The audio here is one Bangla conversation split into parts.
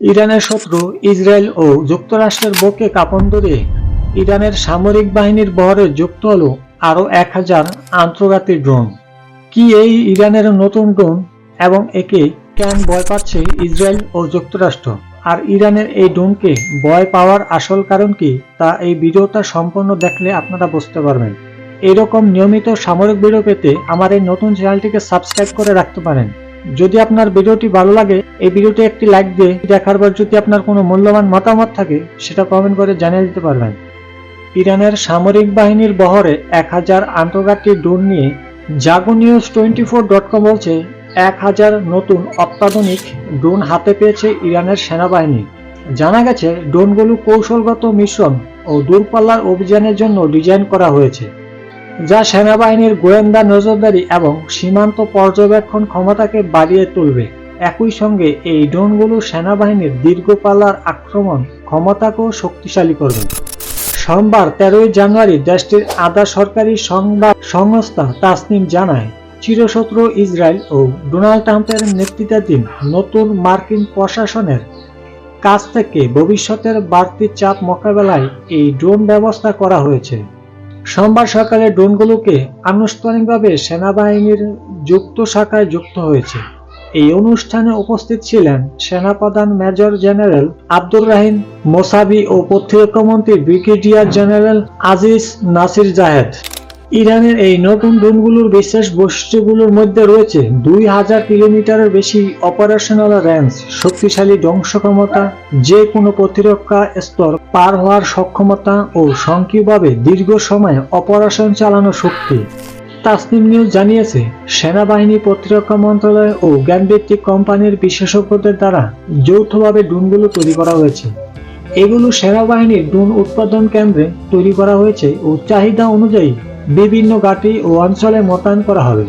ইরানের শত্রু ইসরায়েল ও যুক্তরাষ্ট্রের বুকে কাঁপন ধরে ইরানের সামরিক বাহিনীর বহরে যুক্ত হল আরও এক হাজার আন্তর্জাতিক ড্রোন। কি এই ইরানের নতুন ড্রোন এবং একে কেন ভয় পাচ্ছে ইসরায়েল ও যুক্তরাষ্ট্র? আর ইরানের এই ড্রোনকে ভয় পাওয়ার আসল কারণ কি তা এই ভিডিওটা সম্পূর্ণ দেখলে আপনারা বুঝতে পারবেন। এরকম নিয়মিত সামরিক ভিডিও পেতে আমার এই নতুন চ্যানেলটিকে সাবস্ক্রাইব করে রাখতে পারেন। যদি আপনার ভিডিওটি ভালো লাগে, এই ভিডিওটি একটি লাইক দিয়ে দেখার পর যদি আপনার কোনো মূল্যবান মতামত থাকে, সেটা কমেন্ট করে জানিয়ে দিতে পারবেন। ইরানের সামরিক বাহিনীর বহরে এক হাজার আন্তর্জাতিক ড্রোন নিয়ে Jago news twenty four dot com বলছে, এক হাজার নতুন অত্যাধুনিক ড্রোন হাতে পেয়েছে ইরানের সেনাবাহিনী। জানা গেছে, ড্রোনগুলো কৌশলগত মিশ্রণ ও দূরপাল্লার অভিযানের জন্য ডিজাইন করা হয়েছে। যা সেনাবাহিনীর গোয়েন্দা নজরদারি এবং সীমান্ত পর্যবেক্ষণ ক্ষমতাকে বাড়িয়ে তুলবে। একই সঙ্গে এই ড্রোনগুলো সেনাবাহিনীর দীর্ঘপাল্লার আক্রমণ ক্ষমতাকেও শক্তিশালী করবে। সোমবার তেরোই জানুয়ারি দেশটির আধা সরকারি সংবাদ সংস্থা তাসনিম জানায়, চিরশত্রু ইসরায়েল ও ডোনাল্ড ট্রাম্পের নেতৃত্বাধীন নতুন মার্কিন প্রশাসনের কাছ থেকে ভবিষ্যতের বাড়তি চাপ মোকাবেলায় এই ড্রোন ব্যবস্থা করা হয়েছে। সোমবার সকালে ড্রোনগুলোকে আনুষ্ঠানিকভাবে সেনাবাহিনীর যুক্ত শাখায় যুক্ত হয়েছে। এই অনুষ্ঠানে উপস্থিত ছিলেন সেনাপ্রধান major general Abdur Rahim, Mousavi ও প্রতিরক্ষামন্ত্রী brigadier general Aziz Nasirzadeh. ইরানের এই নতুন ড্রোনগুলোর বিশেষ বৈশিষ্ট্যগুলোর মধ্যে রয়েছে। দুই হাজার কিলোমিটারের বেশি অপারেশনাল রেঞ্জ শক্তিশালী ধ্বংস ক্ষমতা যে কোনো প্রতিরক্ষা স্তর পার হওয়ার সক্ষমতা ও সংকীয়ভাবে দীর্ঘ সময় অপারেশন চালানোর শক্তি। তাসনিম নিউজ জানিয়েছে, সেনাবাহিনী প্রতিরক্ষা মন্ত্রণালয় ও জ্ঞানভিত্তিক কোম্পানির বিশেষজ্ঞদের দ্বারা যৌথভাবে ড্রোনগুলো তৈরি করা হয়েছে। এগুলো সেনাবাহিনীর ড্রোন উৎপাদন কেন্দ্রে তৈরি করা হয়েছে ও চাহিদা অনুযায়ী বিভিন্ন ঘাঁটি ও অঞ্চলে মোতায়েন করা হবে।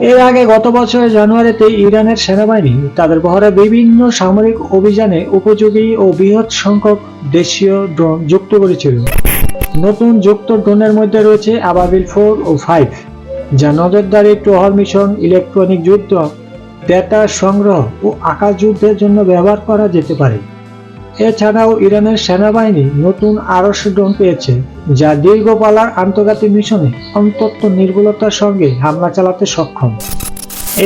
এর আগে গত বছরের জানুয়ারিতে ইরানের সেনাবাহিনী তাদের বহরে বিভিন্ন সামরিক অভিযানে উপযোগী ও বৃহৎ সংখ্যক দেশীয় ড্রোন যুক্ত করেছিল। নতুন যুক্ত ড্রোনের মধ্যে রয়েছে আবাবিল ফোর ও ফাইভ যা নজরদারি টহল মিশন, ইলেকট্রনিক যুদ্ধ, ডেটা সংগ্রহ ও আকাশ যুদ্ধের জন্য ব্যবহার করা যেতে পারে। এছাড়াও ইরানের সেনাবাহিনী নতুন আরস ড্রোন পেয়েছে, যা দীর্ঘপালার আন্তর্জাতিক মিশনে অন্তত নির্ভুলতার সঙ্গে হামলা চালাতে সক্ষম।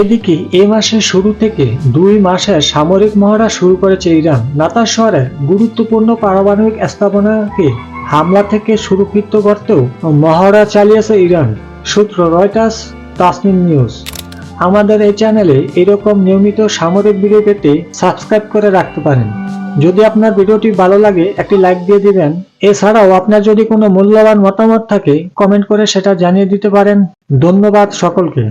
এদিকে এ মাসের শুরু থেকে দুই মাসের সামরিক মহড়া শুরু করেছে ইরান। নাতার শহরে গুরুত্বপূর্ণ পারমাণবিক স্থাপনাকে হামলা থেকে সুরক্ষিত করতেও মহড়া চালিয়েছে ইরান, সূত্র রয়টার্স তাসমিন নিউজ। আমাদের এই চ্যানেলে এরকম নিয়মিত সামরিক ভিডিও পেতে সাবস্ক্রাইব করে রাখতে পারেন। যদি আপনার ভিডিওটি ভালো লাগে, একটি লাইক দিয়ে দিবেন। এছাড়াও আপনার যদি কোনো মূল্যবান মতামত থাকে কমেন্ট করে সেটা জানিয়ে দিতে পারেন। ধন্যবাদ সকলকে।